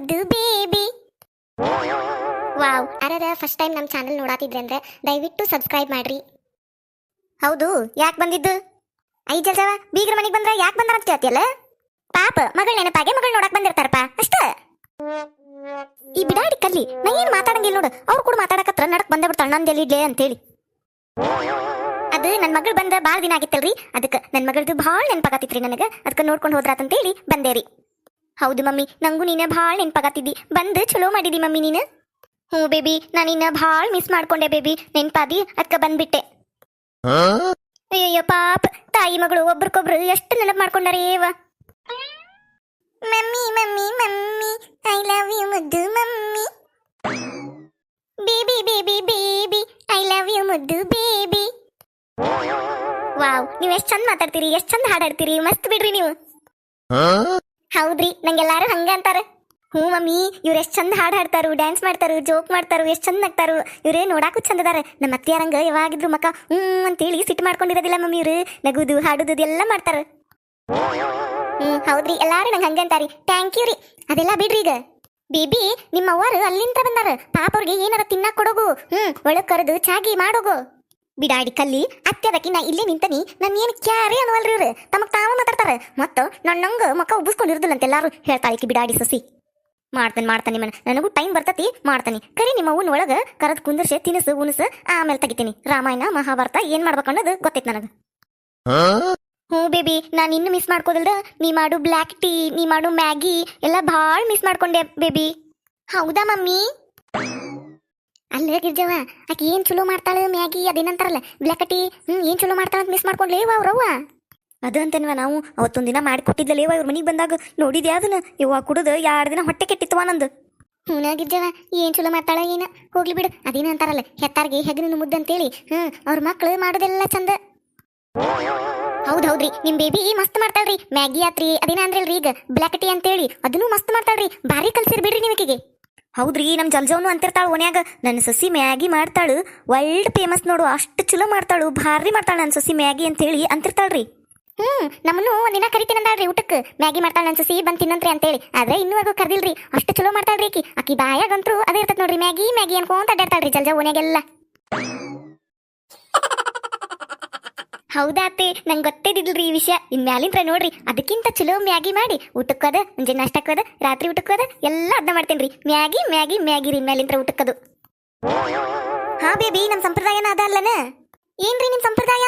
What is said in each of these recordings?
ಮುದ್ದು baby. Wow, ಅರರ first time ನಮ್ಮ ಚಾನಲ್ ನೋಡಾತಿದ್ರೆ ಅಂದ್ರೆ ದಯವಿಟ್ಟು ಸಬ್ಸ್ಕ್ರೈಬ್ ಮಾಡ್ರಿ. ಹೌದು, ಯಾಕೆ ಬಂದಿದ್ದು? ಐ ಜಲ್ಜವ, ಬೀಗ್ರ ಮನೆಗೆ ಬಂದ್ರೆ ಯಾಕೆ ಬಂದ್ರ ಅಂತ ಕೇಳ್ತಿಯಲ್ಲ? ಪಾಪ, ಮಗಳ ನೆನಪಾಗೆ ಮಗಳು ನೋಡಕ್ ಬಂದಿರ್ತಾರಪ್ಪ, ಅಷ್ಟ. ಈ ಬಿಡಾಡಿ ಕಲ್ಲಿ ನಾ ಏನ್ ಮಾತಾಡಂಗಿಲ್ಲ ನೋಡು, ಅವ್ರು ಕೂಡ ಮಾತಾಡಕತ್ರ ನಡಕ್ ಬಂದ ಬಿಡ್ತಾಳ ನಂದೆಲ್ಲಿ ಇಡ್ಲೆ ಅಂತೇಳಿ. ಅದು ನನ್ನ ಮಗಳು ಬಂದ ಭಾಳ ದಿನ ಆಗಿತ್ತಲ್ರಿ, ಅದಕ್ಕೆ ನನ್ನ ಮಗಳದು ಭಾಳ ನೆನಪಾಗತ್ತಿತ್ರಿ ನನಗೆ, ಅದಕ್ಕೆ ನೋಡ್ಕೊಂಡು ಹೋದ್ರಾತಂತೇಳಿ ಬಂದೇರಿ. ಹೌದು ಮಮ್ಮಿ ನಂಗೂ ನೀನ ಭಾಳ ನೆನ್ಪಾಗತ್ತಿದ್ದಿ. ಬಂದು ಚಲೋ ಮಾಡಿದಿ ಮಮ್ಮಿ ನೀನು. ಹ್ಞೂ ಬೇಬಿ ನಾನು ನಿನ್ನ ಭಾಳ ಮಿಸ್ ಮಾಡ್ಕೊಂಡೆ ಬೇಬಿ. ನೆನ್ಪಾದಿ ಅದ್ಕ ಬಂದ್ಬಿಟ್ಟೆ. ಅಯ್ಯಯ್ಯೋ ಪಾಪ ತಾಯಿ ಮಗಳು ಒಬ್ರಿಗೊಬ್ರು ಎಷ್ಟು ನೆನಪು ಮಾಡ್ಕೊಂಡಾರೆ ಏವ mummy mummy mummy I love you ಮುದ್ದು mummy. Baby baby baby I love you ಮುದ್ದು ಬೇಬಿ. ವಾವ್ ನೀವು ಎಷ್ಟು ಚಂದ ಮಾತಾಡ್ತೀರಿ ಎಷ್ಟು ಚಂದ ಹಾಡಾಡ್ತೀರಿ ಮಸ್ತ್ ಬಿಡ್ರಿ ನೀವು. ಹೌದ್ರಿ, ನಂಗೆಲ್ಲಾರು ಹಂಗ ಅಂತಾರ. ಹ್ಞೂ ಮಮ್ಮಿ, ಇವ್ರು ಎಷ್ಟು ಚಂದ ಹಾಡು ಹಾಡ್ತಾರು ಡ್ಯಾನ್ಸ್ ಮಾಡ್ತಾರು ಜೋಕ್ ಮಾಡ್ತಾರು, ಎಷ್ಟು ಚಂದ ನಗ್ತಾರು, ಇವ್ರೇ ನೋಡಾಕು ಚಂದ ಅದಾರ ನಮ್ಮ ಅತ್ತಿಯಾರಂಗ ಯಾವಾಗಿದ್ರು ಮಕ್ಕ ಹ್ಞೂ ಅಂತೇಳಿ ಸಿಟ್ಟು ಮಾಡ್ಕೊಂಡಿರೋದಿಲ್ಲ ಮಮ್ಮಿ ಇವ್ರು. ನಗುದು, ಹಾಡುದು ಎಲ್ಲ ಮಾಡ್ತಾರೆ. ಹ್ಞೂ, ಹೌದ್ರಿ, ಎಲ್ಲಾರು ನಂಗೆ ಹಂಗಂತಾರಿ ಥ್ಯಾಂಕ್ ಯು ರೀ. ಅದೆಲ್ಲ ಬಿಡ್ರಿ ಈಗ. ಬೇಬಿ ನಿಮ್ಮ ಅವ್ವಾರು ಅಲ್ಲಿಂದ ಬಂದಾರ. ಪಾಪ ಅವ್ರಿಗೆ ಏನಾರ ತಿನ್ನಕ್ ಕೊಡೋಗು. ಹ್ಞೂ, ಒಳಗೆ ಕರೆದು ಚಾಗಿ ಮಾಡೋಗು. ಬಿಡಾಡಿ ಕಲ್ಲಿ ಅತ್ಯದಕ್ಕೆ ನಾ ಇಲ್ಲೇ ನಿಂತನಿ ನನ್ನ ಏನು ಕ್ಯಾರಿ ಅನ್ನವಲ್ರಿ ಇವ್ರು? ತಾವು ತಾವ ಮಾತಾಡ್ತಾರೆ. ಮತ್ತ ನನ್ನಂಗೆ ಮಕ್ಕ ಉಬ್ಬಿಸ್ಕೊಂಡಿರ್ದಿಲ್ಲ ಅಂತ ಎಲ್ಲಾರು ಹೇಳ್ತಾಳಿಕಿ ಬಿಡಾಡಿ ಸಸಿ. ಮಾಡ್ತಾನೆ ಮಾಡ್ತಾನೆ ಮನ ನನಗೂ ಟೈಮ್ ಬರ್ತತಿ, ಮಾಡ್ತಾನೆ. ಕರಿ ನಿಮ್ಮ ಅವ್ನ ಒಳಗೆ ಕರದ್ ಕುಂದರ್ಸೆ, ತಿನಸು, ಉಣಸು, ಆಮೇಲೆ ತೆಗಿತೀನಿ. ರಾಮಾಯಣ, ಮಹಾಭಾರತ ಏನ್ ಮಾಡ್ಬೇಕು ಅನ್ನೋದು ನನಗೆ. ನನಗ ಹ್ಞೂ ಬೇಬಿ, ನಾನು ಇನ್ನು ಮಿಸ್ ಮಾಡ್ಕೋದಿಲ್ದ? ನೀ ಮಾಡು ಬ್ಲ್ಯಾಕ್ ಟೀ ನೀ ಮಾಡು ಮ್ಯಾಗಿ, ಎಲ್ಲ ಭಾಳ ಮಿಸ್ ಮಾಡ್ಕೊಂಡೆ ಬೇಬಿ. ಹೌದಾ ಮಮ್ಮಿ? ಅಲ್ಲ ಗಿರ್ಜವ, ಆಕೆ ಏನ್ ಚಲೋ ಮಾಡ್ತಾಳೆ ಮ್ಯಾಗಿ ಅದೇನಂತಾರಲ್ಲ ಬ್ಲ್ಯಾಕ್ ಟೀ ಹ್ಮ್, ಏನ್ ಚಲೋ ಮಾಡ್ತಾಳ ಅಂತ ಮಿಸ್ ಮಾಡ್ಕೊಂಡ್ಲೇವ ಅವ್ರವ್ವ ಅದು ಅಂತನ್ವ ನಾವು ಅವತ್ತೊಂದ್ ದಿನ ಮಾಡಿ ಕೊಟ್ಟಿದ್ದಲೇವ ಇವ್ರ ಮನೆಗೆ ಬಂದಾಗ ನೋಡಿದ್ಯಾ ಅದನ್ನ? ಇವ ಕುಡಿದು ಎರಡು ದಿನ ಹೊಟ್ಟೆ ಕೆಟ್ಟಿತ್ತವ ನಂದು. ಹ್ಞೂ ಗಿರ್ಜವ, ಏನ್ ಚಲೋ ಮಾಡ್ತಾಳ ಏನ, ಹೋಗ್ಲಿ ಬಿಡು, ಅದೇನ ಅಂತಾರಲ್ಲ, ಹೆತ್ತಾರ್ಗೆ ಹೆಗನಿನ ಮುದ್ದೆ ಅಂತೇಳಿ ಹ್ಮ್, ಅವ್ರ ಮಕ್ಳು ಮಾಡೋದೆಲ್ಲ ಚಂದ. ಹೌದೌದ್ರಿ, ನಿಮ್ ಬೇಬಿ ಮಸ್ತ್ ಮಾಡ್ತಾಳ್ರಿ, ಮ್ಯಾಗಿ, ಆತ್ರಿ, ಅದೇನ ಅಂದ್ರಲ್ರಿ ಈಗ ಬ್ಲ್ಯಾಕ್ ಟೀ ಅಂತೇಳಿ, ಅದನ್ನು ಮಸ್ತ್ ಮಾಡ್ತಾಳ್ರಿ, ಭಾರಿ ಕಲ್ಸಿರ್ ಬಿಡ್ರಿ ನಿಮಕಿಗೆ ಹೌದ್ರಿ ನಮ್ಮ ಜಲ್ಜವನು ಅಂತಿರ್ತಾಳ ಓನ್ಯಾಗ ನನ್ನ ಸಸಿ ಮ್ಯಾಗಿ ಮಾಡ್ತಾಳು. ವರ್ಲ್ಡ್ ಫೇಮಸ್ ನೋಡು, ಅಷ್ಟು ಚಲೋ ಮಾಡ್ತಾಳು. ಭಾರಿ ಮಾಡ್ತಾಳ ನನ್ನ ಸಸಿ ಮ್ಯಾಗಿ ಅಂತ ಹೇಳಿ ಅಂತಿರ್ತಾಳ್ರಿ. ಹ್ಮ್, ನಮ್ಮನ್ನು ಒಂದಿನ ಕರಿತೀನಂದಾಳ್ರಿ ಊಟಕ್ಕೆ ಮ್ಯಾಗಿ ಮಾಡ್ತಾಳ ನನ್ನ ಸಸಿ, ಬಂದ್ ತಿನ್ನಂತ್ರಿ ಅಂತೇಳಿ. ಆದ್ರೆ ಇನ್ನೂ ಆಗೋ ಕರ್ದಿಲ್ರಿ. ಅಷ್ಟು ಚಲೋ ಮಾಡ್ತಾಳ್ರಿ ಆಕಿ. ಆಕಿ ಬಾಯಾಗಂತ್ರು ಅದೇ ಇರ್ತದ ನೋಡ್ರಿ. ಮ್ಯಾಗಿ ಮ್ಯಾಗಿ ಅನ್ಕೊಂತ ಅಡ್ಡಾಡ್ತಾಳ್ರಿ ಜಲ್ಜ ಓನ್ಯಾಗೆಲ್ಲ ಹೌದಾತೆ ನಂಗೆ ಗೊತ್ತೇದಿಲ್ರಿ ಈ ವಿಷಯ. ಇನ್ ಮ್ಯಾಲಿಂತ್ರ ನೋಡ್ರಿ, ಅದಕ್ಕಿಂತ ಚಲೋ ಮ್ಯಾಗಿ ಮಾಡಿ. ಊಟಕ್ಕದ, ಮುಂಜಾನೆ ನಾಷ್ಟಕ್ಕದ, ರಾತ್ರಿ ಊಟಕ್ಕದ, ಎಲ್ಲ ಅದ್ನ ಮಾಡ್ತೇನ್ರಿ. ಮ್ಯಾಗಿ ಮ್ಯಾಗಿ ಮ್ಯಾಗಿ ರೀ ಮ್ಯಾಲಿಂತ್ರ ಊಟಕ್ಕದು. ಹಾ ಬೇಬಿ, ನಮ್ ಸಂಪ್ರದಾಯನ ಅದ ಅಲ್ಲನ? ಏನ್ರಿ ನಿಮ್ಮ ಸಂಪ್ರದಾಯ?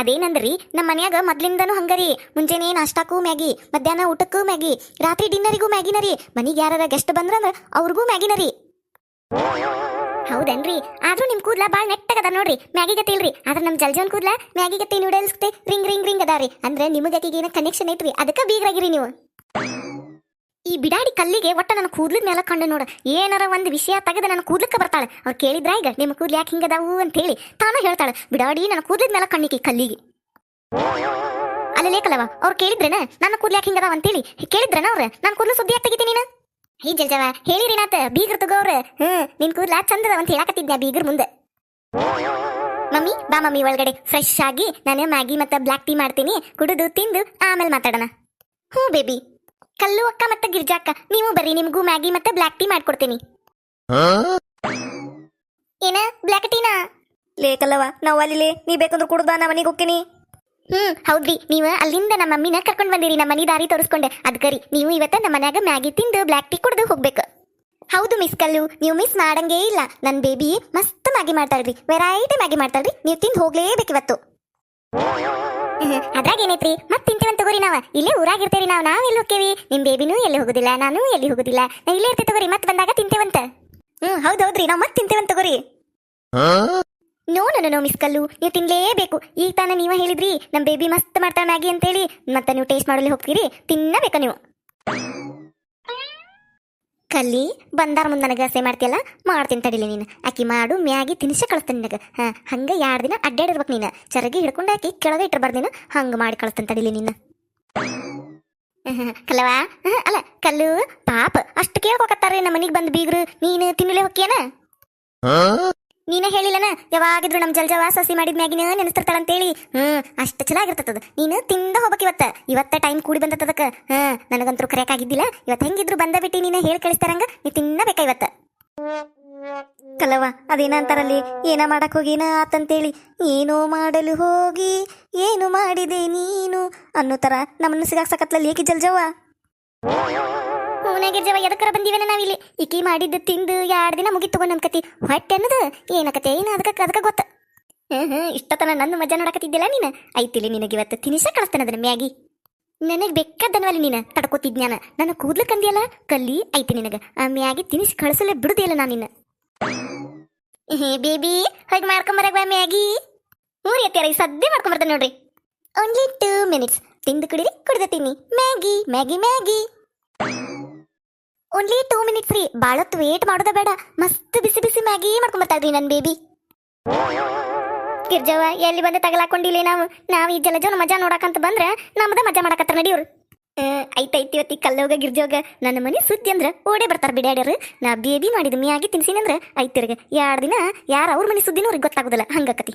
ಅದೇನಂದ್ರಿ ನಮ್ಮ ಮನ್ಯಾಗ ಮೊದ್ಲಿಂದನೂ ಹಂಗರಿ ಮುಂಜಾನೆ ನಾಷ್ಟಾಕ್ಕೂ ಮ್ಯಾಗಿ, ಮಧ್ಯಾಹ್ನ ಊಟಕ್ಕೂ ಮ್ಯಾಗಿ, ರಾತ್ರಿ ಡಿನ್ನರಿಗೂ ಮ್ಯಾಗಿನರಿ ಮನೆಗೆ ಯಾರ ಗೆಸ್ಟ್ ಬಂದ್ರಂದ್ರ ಅವ್ರಿಗೂ ಮ್ಯಾಗಿನರಿ ಹೌದನ್ರಿ? ಆದ್ರೂ ನಿಮ್ ಕೂದ್ಲ ಬಾಳ್ ನೆಟ್ಟಗದ ನೋಡ್ರಿ. ಮ್ಯಾಗಿ ಗತಿ ಇಲ್ರಿ ಆದ್ರ ನಮ್ ಜಲ್ಜನ್ ಕೂದ್ಲ ಮ್ಯಾಗಿ ಗತಿ ನೂಡಲ್ಸ್ ರಿಂಗ್ ರಿಂಗ್ ರಿಂಗ್ ಅದಾರಿ ಅಂದ್ರೆ ನಿಮಗೆ ಏನ ಕನೆಕ್ಷನ್ ಐತ್ರಿ. ಅದಕ್ಕ ಬೀಗ್ರಾಗಿರಿ ನೀವು. ಈ ಬಿಡಾಡಿ ಕಲ್ಲಿಗೆ ಒಟ್ಟ ನನ್ನ ಕೂದ್ಲದ ಮೇಲೆ ಕಂಡು ನೋಡ. ಏನಾರ ಒಂದ್ ವಿಷಯ ತೆಗೆದ ನನ್ನ ಕೂದ್ಲಕ್ಕೆ ಬರ್ತಾಳೆ. ಅವ್ರು ಕೇಳಿದ್ರ ಈಗ? ನಿಮ್ಮ ಕೂದ್ಲು ಯಾಕೆ ಹಿಂಗದಾವು ಅಂತ ಹೇಳಿ ತಾನ ಹೇಳ್ತಾಳೆ. ಬಿಡಾಡಿ ನನ್ನ ಕೂದ್ಲದ ಮೇಲೆ ಕಣ್ಣಿಗೆ ಕಲ್ಲಿಗೆ. ಅಲ್ಲೇ ಕಲವ, ಅವ್ರು ಕೇಳಿದ್ರೇನ? ನನ್ನ ಕೂದ್ಲು ಯಾಕೆ ಹಿಂಗದಾವ ಅಂತೇಳಿ. ಕೇಳಿದ್ರನ ಅವ್ರ? ನನ್ನ ಕೂದ್ಲು ಸುದ್ದಿ ಯಾಕೆ ತೆಗಿತೀನಿ ನೀನು? ಹೇ ಜಲ್ಜವ ಹೇಳಿರಿ ನಾತ, ಬೀಗರ್ ತಗೋವ್ರ ಹ್ಮ್, ನಿನ್ ಕೂದ್ಲ ಚಂದದ ಅಂತ ಹೇಳಕತ್ತಿದ್ನ ಬೀಗರ್ ಮುಂದೆ. ಮಮ್ಮಿ, ಬಾ ಮಮ್ಮಿ ಒಳಗಡೆ. ಫ್ರೆಶ್ ಆಗಿ ನಾನು ಮ್ಯಾಗಿ ಮತ್ತೆ ಬ್ಲ್ಯಾಕ್ ಟೀ ಮಾಡ್ತೀನಿ. ಕುಡಿದು, ತಿಂದು, ಆಮೇಲೆ ಮಾತಾಡೋಣ. ಹ್ಞೂ ಬೇಬಿ. ಕಲ್ಲು ಅಕ್ಕ ಮತ್ತೆ ಗಿರ್ಜಾಕ್ಕ ನೀವು ಬರ್ರಿ, ನಿಮಗೂ ಮ್ಯಾಗಿ ಮತ್ತೆ ಬ್ಲ್ಯಾಕ್ ಟೀ ಮಾಡ್ಕೊಡ್ತೀನಿ. ಏನ, ಬ್ಲ್ಯಾಕ್ ಟೀನಾ? ಲೇಕಲ್ಲವ ನಾವು ಅಲ್ಲಿ ನೀ ಬೇಕಂದ್ರೆ ಕುಡ್ದ ನಾ ಮನೆಗೆ ಹೋಗ್ತೀನಿ. ಹ್ಮ್, ಹೌದ್ರಿ. ನೀವ್ ಅಲ್ಲಿಂದ ನಮ್ಮ ಮಮ್ಮಿನ ಕರ್ಕೊಂಡ್ ಬಂದಿರಿ, ನಮ್ಮ ಮನಿ ದಾರಿ ತೋರಿಸ್ಕೊಂಡೆ. ಅದ್ಕರಿ ನೀವು ಇವತ್ತ ನಮ್ಮ ಮನ್ಯಾಗ ಮ್ಯಾಗಿ ತಿಂದು ಬ್ಲ್ಯಾಕ್ ಟೀ ಕುಡ್ದು ಹೋಗ್ಬೇಕು. ಹೌದು ಮಿಸ್ ಕಲ್ಲು, ನೀವು ಮಿಸ್ ಮಾಡಂಗೇ ಇಲ್ಲ. ನನ್ನ ಬೇಬಿ ಮಸ್ತ್ ಮ್ಯಾಗಿ ಮಾಡ್ತಾಳ್ರಿ. ವೆರೈಟಿ ಮ್ಯಾಗಿ ಮಾಡ್ತಾಳ್ರಿ. ನೀವ್ ತಿಂದು ಹೋಗ್ಲೇಬೇಕು ಇವತ್ತು. ಅದ್ರಾಗ ಏನೈತ್ರಿ? ಮತ್ ತಿಂತೀವಂತ ತಗೋರಿ ನಾವ. ಇಲ್ಲೇ ಊರಾಗಿರ್ತೇರಿ ನಾವ್ ನಾವ್ ಎಲ್ಲಿ ಹೋಗ್ತೇವಿ ನಿಮ್ ಬೇಬಿನೂ ಎಲ್ಲಿ ಹೋಗುದಿಲ್ಲ, ನಾನು ಎಲ್ಲಿ ಹೋಗುದಿಲ್ಲ. ನಾ ಇಲ್ಲೇ ಇರ್ತೇವೆ ತಗೋರಿ ಮತ್ ಬಂದಾಗ ತಿಂತೇವಂತ. ಹ್ಮ್, ಹೌದ್, ಹೌದ್ರಿ. ನಾವ್ ಮತ್ ತಿಂತೇವಂತ ತಗೋರಿ. ನೋ ನೋ ನೋ ಮಿಸ್ ಕಲ್ಲು. ನೀವು ತಿನ್ಲೇಬೇಕು. ಈಗ ತಾನೇ ನೀವ ಹೇಳಿದ್ರಿ ನಮ್ಮ ಬೇಬಿ ಮಸ್ತ್ ಮಾಡ್ತಾ ಮ್ಯಾಗಿ ಅಂತೇಳಿ. ಮತ್ತೆ ನೀವು ಟೇಸ್ಟ್ ಮಾಡಲಿ ಹೋಗ್ತೀರಿ, ತಿನ್ನಬೇಕ ನೀವು. ಕಲ್ಲಿ, ಬಂದಾರ ಮುಂದೆ ನನಗೆ ಸೇ ಮಾಡ್ತೀಯಲ್ಲ, ಮಾಡ್ತೀನಿ ತಡಿಲಿ ನೀನು. ಆಕಿ ಮಾಡು, ಮ್ಯಾಗಿ ತಿನ್ಸ ಕಳಿಸ್ತೀನಿ ನಿನಗೆ. ಹಾ, ಹಂಗೆ ಎರಡು ದಿನ ಅಡ್ಡಾಡಿರ್ಬೇಕು ನೀನು. ಚರಗಿ ಹಿಡ್ಕೊಂಡು ಹಾಕಿ ಕೆಳಗೆ ಇಟ್ಟಿರ್ಬಾರ್ದು ನೀನು. ಹಂಗೆ ಮಾಡಿ ಕಳಿಸ್ತೀನಿ ತಡಿಲಿ ನೀನು ಕಲ್ಲವಾ ಅಲ್ಲ, ಕಲ್ಲು, ಪಾಪ, ಅಷ್ಟು ಕೇಳ್ಕೊಕತ್ತಾರ ನಮ್ಮ ಮನೆಗೆ ಬಂದು ಬೀಗರು. ನೀನು ತಿನ್ನಲೇ ಹೋಗ್ಯಾನ ನೀನೇ ಹೇಳಿಲ್ಲನ? ಯಾವಾಗಿದ್ರು ನಮ್ಮ ಜಲ್ಜವ ಸಸಿ ಮಾಡಿದ ಮ್ಯಾಗಿನ ನೆನಸ್ತಿರ್ತಾಳಂತೇಳಿ. ಹ್ಮ್, ಅಷ್ಟು ಚೆನ್ನಾಗಿರ್ತದ ನೀನು ತಿಂದ ಹೋಗ್ಬೇಕು ಇವತ್ತ. ಇವತ್ತ ಟೈಮ್ ಕೂಡಿ ಬಂದತ್ತದಕ್ಕ ಹಾ, ನನಗಂತೂ ಕರೆಯಕ್ಕಾಗಿದ್ದಿಲ್ಲ. ಇವತ್ತು ಹೆಂಗಿದ್ರು ಬಂದ ಬಿಟ್ಟಿ ನೀನ ಹೇಳಿ ಕಳಿಸ್ತಾರಂಗ? ನೀ ತಿನ್ನಬೇಕಾ ಇವತ್ತ. ಕಲವ ಅದೇನಂತಾರಲ್ಲಿ ಏನ ಮಾಡಕ್ ಹೋಗಿನ ಆತಂತೇಳಿ? ಏನೋ ಮಾಡಲು ಹೋಗಿ, ಏನು ಮಾಡಿದೆ ನೀನು ಅನ್ನೋ ತರ ನಮ್ಮನ್ನು ಸಿಗಾಕ್ಸಕತ್ಲಲ್ಲಿ ಏಕೆ ಜಲ್ಜವ್ವ ಹೂನಾಗಿರ್ಜವ ಎದಕ್ಕರ ಬಂದಿವೇನ ನಾವಿಲ್ಲಿ? ಇಕಿ ಮಾಡಿದ್ದು ತಿಂದು ಎರಡು ದಿನ ಮುಗಿ ತಗೊಂಡ್ ನನ್ ಕತಿ. ಹೊಟ್ಟೆ ಅನ್ನೋದು ಏನಕತೆ ಏನು? ಅದಕ್ಕೆ ಅದಕ್ಕೆ ಗೊತ್ತ. ಹ್ಮ್ ಇಷ್ಟತನ ನನ್ನ ಮಜಾ ನೋಡಕತ್ತಿದ್ದಿಲ್ಲ ನೀನು? ಐತಿಲಿ ನಿನಗೆ ಇವತ್ತು ತಿನಿಸ ಕಳಿಸ್ತಾನೆ ಅದನ್ನ ಮ್ಯಾಗಿ. ನನಗೆ ಬೇಕಾದನ್ವಲ್ಲಿ ನೀನು ತಡ್ಕೋತಿದ್ನ್ಯಾನ? ನನ್ನ ಕೂದ್ಲು ಕಂದಿಯಲ್ಲ? ಕಲ್ಲಿ? ಐತಿ ನಿನಗ. ಆ ಮ್ಯಾಗಿ ತಿನಿಸಿ ಕಳಿಸಲೇ ಬಿಡುದಿಲ್ಲ ನಾನು ನಿನ್ನ. ಹೇ ಬೇಬಿ, ಹೋಗಿ ಮಾಡ್ಕೊಂಬರಗ ಬಾ ಮ್ಯಾಗಿ. ಮೂರು ಎತ್ತಾರ ಈ ಸದ್ಯ ಮಾಡ್ಕೊಂಬರ್ತಾನೆ ನೋಡ್ರಿ. ಓನ್ಲಿ ಟೂ ಮಿನಿಟ್ಸ್ ತಿಂದು ಕುಡಿರಿ ಕುಡ್ದ ತಿನ್ನಿ. Maggi Maggi Maggi. Only two minute free ಬಾಳತ್ತು wait ಮಾಡೋದ ಬೇಡ. ಮಸ್ತ್ ಬಿಸಿ ಬಿಸಿ ಮ್ಯಾಗಿ ಮಾಡ್ಕೊಂಬರ್ತಾ ಇದ್ರಿ ನನ್ನ ಬೇಬಿ ಗಿರ್ಜವ್ವ, ಎಲ್ಲಿ ಬಂದು ತಗಲಾಕೊಂಡಿಲ್ಲ ನಾವು? ನಾವು ಈ ಜಲಜವನ ಮಜಾ ನೋಡಕಂತ ಬಂದ್ರೆ ನಮ್ದ ಮಜಾ ಮಾಡಕತ್ತಾರ ನಡಿಯವ್ರು ಐತೈತಿ ಇವತ್ತಿ ಕಲ್ಲೋಗ ಗಿರ್ಜೋಗ. ನನ್ನ ಮನೆ ಸುದ್ದಿ ಅಂದ್ರ ಓಡೇ ಬರ್ತಾರ ಬಿಡಾಡ್ಯಾರ ನಾ ಬೇಬಿ ಮಾಡಿದ ಮ್ಯಾಗಿ ತಿನ್ಸಿನಂದ್ರ ಐತಿರ್ಗ ಎರಡು ದಿನ ಯಾರ ಅವ್ರ ಮನೆ ಸುದ್ದಿನೂ ಅವ್ರಿಗೆ ಗೊತ್ತಾಗುದಿಲ್ಲ. ಹಂಗಕತಿ.